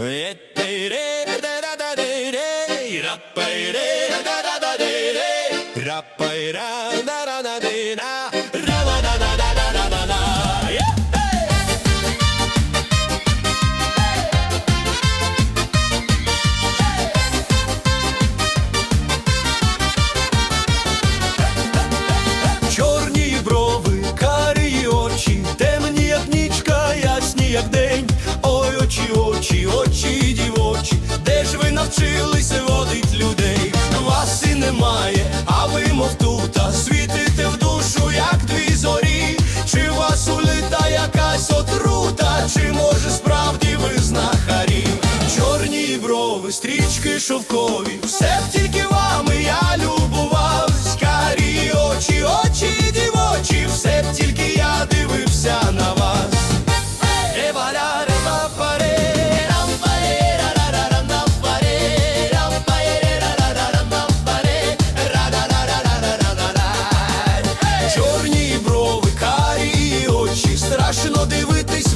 Чорні тута, світите в душу, як дві зорі. Чи вас улита якась отрута, чи може справді ви знахарі? Чорні брови, стрічки шовкові, все б тільки вами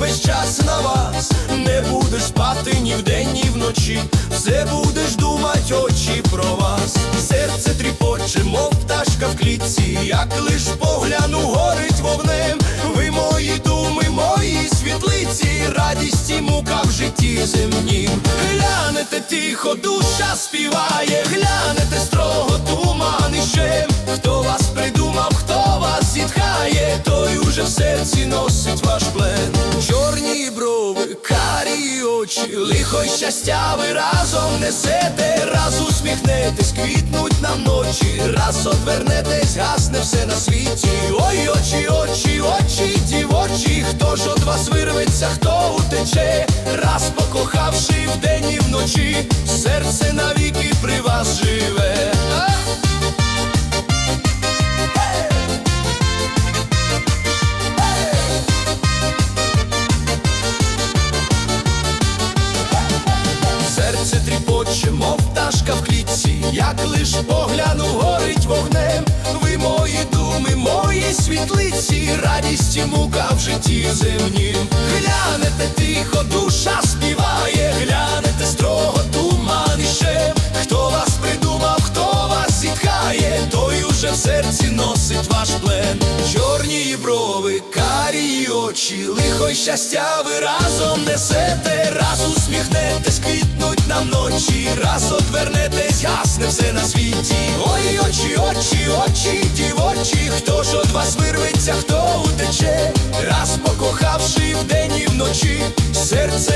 весь час на вас. Не будеш спати ні вдень, ні вночі, все будеш думать очі про вас. Серце тріпоче, мов пташка в клітці, як лиш погляну, горить вогнем. Ви мої думи, мої світлиці, радість і мука в житті земнім. Глянете тихо, душа співає, глянете строго туман іще. Хто вас придумав, очі, лихо й щастя ви разом несете, раз усміхнетесь, квітнуть нам ночі, раз отвернетесь, гасне все на світі. Ой, очі, очі, очі, дівочі, хто ж от вас вирветься, хто утече, раз покохавши вдень і вночі, серце навіки при вас живе. Пташка в клітці, як лиш погляну, горить вогнем. Ви мої думи, мої світлиці, радість і мука в житті земнім. Глянете тихо, в серці носить ваш плен. Чорні брови, карі очі, лихо й щастя ви разом несете, раз усміхнетесь, квітнуть нам ночі, раз отвернетесь, гасне все на світі. Ой, очі, очі, очі, дівочі, хто ж от вас вирветься, хто утече, раз покохавши вдень і вночі, серце